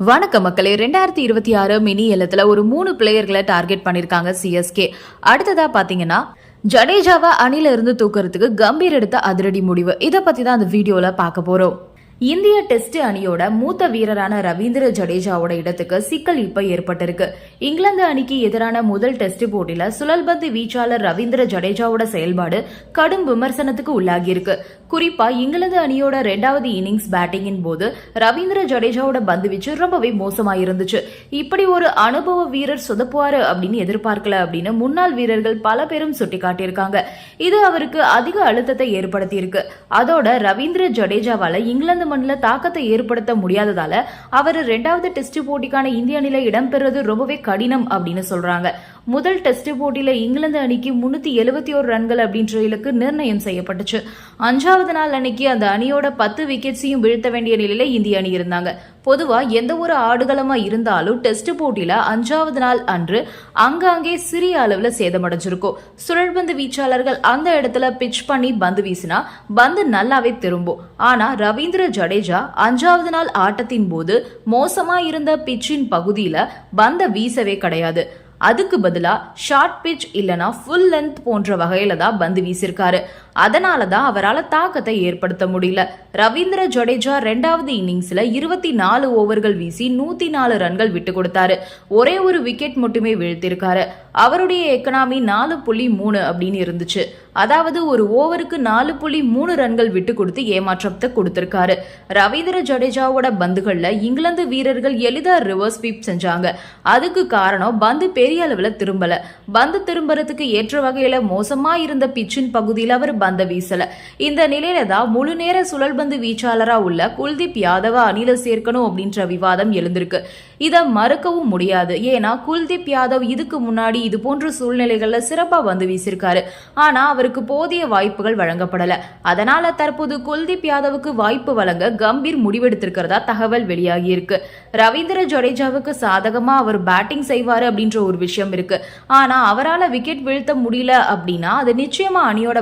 வணக்கம் மக்களே. ரெண்டாயிரத்தி இருபத்தி ஆறு மினி ஏலத்துல ஒரு மூணு பிளேயர்களை டார்கெட் பண்ணிருக்காங்க சிஎஸ்கே அடுத்ததா பாத்தீங்கன்னா ஜடேஜாவை அணில இருந்து தூக்குறதுக்கு கம்பீர் எடுத்த அதிரடி முடிவு. இதை பத்தி தான் அந்த வீடியோல பார்க்க போறோம். இந்திய டெஸ்ட் அணியோட மூத்த வீரரான ரவீந்திர ஜடேஜாவோட இடத்துக்கு சிக்கல் இப்ப ஏற்பட்டிருக்கு. இங்கிலாந்து அணிக்கு எதிரான முதல் டெஸ்ட் போட்டியில சுழல்பந்து வீச்சாளர் ரவீந்திர ஜடேஜாவோட செயல்பாடு கடும் விமர்சனத்துக்கு உள்ளாகியிருக்கு. குறிப்பா இங்கிலாந்து அணியோட ரெண்டாவது இன்னிங்ஸ் பேட்டிங்கின் போது ரவீந்திர ஜடேஜாவோட பந்து வீச்சு ரொம்பவே மோசமா இருந்துச்சு இப்படி ஒரு அனுபவ வீரர் சொதப்புவாரு அப்படின்னு எதிர்பார்க்கல அப்படின்னு முன்னாள் வீரர்கள் பல பேரும் சுட்டிக்காட்டியிருக்காங்க. இது அவருக்கு அதிக அழுத்தத்தை ஏற்படுத்தியிருக்கு. அதோட ரவீந்திர ஜடேஜாவால இங்கிலாந்து மண்ணில் தாக்கத்தை ஏற்படுத்த முடியாததால அவர் ரெண்டாவது டெஸ்ட் போட்டிக்கான இந்திய அணியில இடம்பெறுவது ரொம்பவே கடினம் அப்படின்னு சொல்றாங்க. முதல் டெஸ்ட் போட்டியில இங்கிலாந்து அணிக்கு முன்னூத்தி எழுபத்தி ஒரு ரன்கள் அப்படின்ற இலக்கு நிர்ணயம் செய்யப்பட்டுச்சு. அஞ்சாவது நாள் அன்னைக்கு அந்த அணியோட பத்து விக்கெட்ஸையும் வீழ்த்த வேண்டிய நிலையில இந்திய அணி இருந்தாங்க. பொதுவா எந்த ஒரு ஆடுகளமா இருந்தாலும் டெஸ்ட் போட்டியில அஞ்சாவது நாள் அன்று அங்காங்கே சிறிய அளவுல சேதமடைஞ்சிருக்கும். சுழற்பந்து வீச்சாளர்கள் அந்த இடத்துல பிட்ச் பண்ணி பந்து வீசினா பந்து நல்லாவே திரும்பும். ஆனா ரவீந்திர ஜடேஜா அஞ்சாவது நாள் ஆட்டத்தின் போது மோசமா இருந்த பிச்சின் பகுதியில பந்த வீசவே கிடையாது. அதுக்கு பதிலா ஷார்ட் பிச் இல்லனா ஃபுல் லென்த் போன்ற வகையில தான் பந்து வீசியிருக்காரு அதனால தான் அவரால் தாக்கத்தை ஏற்படுத்த முடியல. ரவீந்திர ஜடேஜா ரெண்டாவது இன்னிங்ஸ்ல இருபத்தி நாலு ஓவர்கள் வீசி நூத்தி நாலு ரன்கள் விட்டு கொடுத்தாரு. ஒரே ஒரு விக்கெட் மட்டுமே வீழ்த்திருக்காரு. அவருடைய எக்கனாமி நாலு புள்ளி மூணு அப்படின்னு இருந்துச்சு. அதாவது ஒரு ஓவருக்கு நாலு புள்ளி மூணு ரன்கள் விட்டு கொடுத்து ஏமாற்றத்தை கொடுத்திருக்காரு. ரவீந்திர ஜடேஜாவோட பந்துகள்ல இங்கிலாந்து வீரர்கள் எளிதா ரிவர்ஸ் ஸ்வீப் செஞ்சாங்க. அதுக்கு காரணம் பந்து பெரிய அளவில் திரும்பல. பந்து திரும்புறதுக்கு ஏற்ற வகையில மோசமா இருந்த பிச்சின் பகுதியில் அவர் பந்த வீசல. இந்த நிலையில தான் முழு நேர சுழல்பந்து வீச்சாளரா உள்ள குல்தீப் யாதவ அணில சேர்க்கணும் அப்படின்ற விவாதம் எழுந்திருக்கு. இதை மறுக்கவும் முடியாது. ஏன்னா குல்தீப் யாதவ் இதுக்கு முன்னாடி இது போன்ற சூழ்நிலைகள்ல சிறப்பா வந்து வீசியிருக்காரு ஆனா அவருக்கு போதிய வாய்ப்புகள் வழங்கப்படல. அதனால தற்போது குல்தீப் யாதவுக்கு வாய்ப்பு வழங்க கம்பீர் முடிவெடுத்திருக்கிறதா தகவல் வெளியாகி இருக்கு ரவீந்திர ஜடேஜாவுக்கு சாதகமா அவர் பேட்டிங் செய்வாரு அப்படின்ற ஒரு விஷயம் இருக்கு. ஆனா அவரால் விக்கெட் வீழ்த்த முடியல அப்படின்னா அது நிச்சயமா அணியோட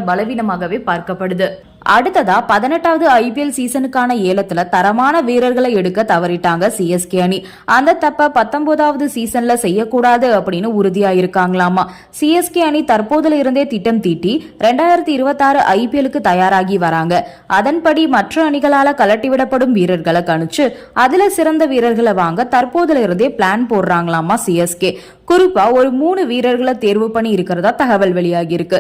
பலவீனமாகவே பார்க்கப்படுது. அடுத்ததா பதினெட்டாவது ஐபிஎல் சீசனுக்கான ஏலத்துல தரமான வீரர்களை எடுக்க தவறிட்டாங்க சிஎஸ்கே அணி. அந்த தப்ப பத்தொன்பதாவது சீசன்ல செய்யக்கூடாது அப்படின்னு உறுதியா இருக்காங்களாமா சிஎஸ்கே அணி தற்போதுல இருந்தே திட்டம் தீட்டி ரெண்டாயிரத்தி இருபத்தாறு ஐபிஎலுக்கு தயாராகி வராங்க. அதன்படி மற்ற அணிகளால கலட்டிவிடப்படும் வீரர்களை கணிச்சு அதுல சிறந்த வீரர்களை வாங்க தற்போதுல இருந்தே பிளான் போடுறாங்களாமா சிஎஸ்கே குறிப்பா ஒரு மூணு வீரர்களை தேர்வு பண்ணி இருக்கிறதா தகவல் வெளியாகி இருக்கு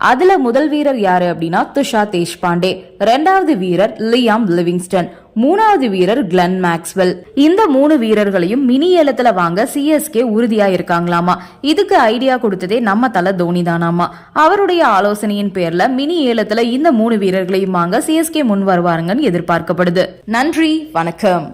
அதுல முதல் வீரர் யாரு அப்படின்னா துஷா தேஷ்பாண்டே. ரெண்டாவது வீரர் லியாம் லிவிங்ஸ்டன். மூணாவது வீரர் கிளன் மேக்ஸ்வெல். இந்த மூணு வீரர்களையும் மினி ஏலத்துல வாங்க சிஎஸ்கே உறுதியா இருக்காங்களாமா இதுக்கு ஐடியா கொடுத்ததே நம்ம தல தோனி தானாமா. அவருடைய ஆலோசனையின் பேர்ல மினி ஏலத்துல இந்த மூணு வீரர்களையும் வாங்க சிஎஸ்கே முன் வருவாருங்கன்னு எதிர்பார்க்கப்படுது. நன்றி வணக்கம்.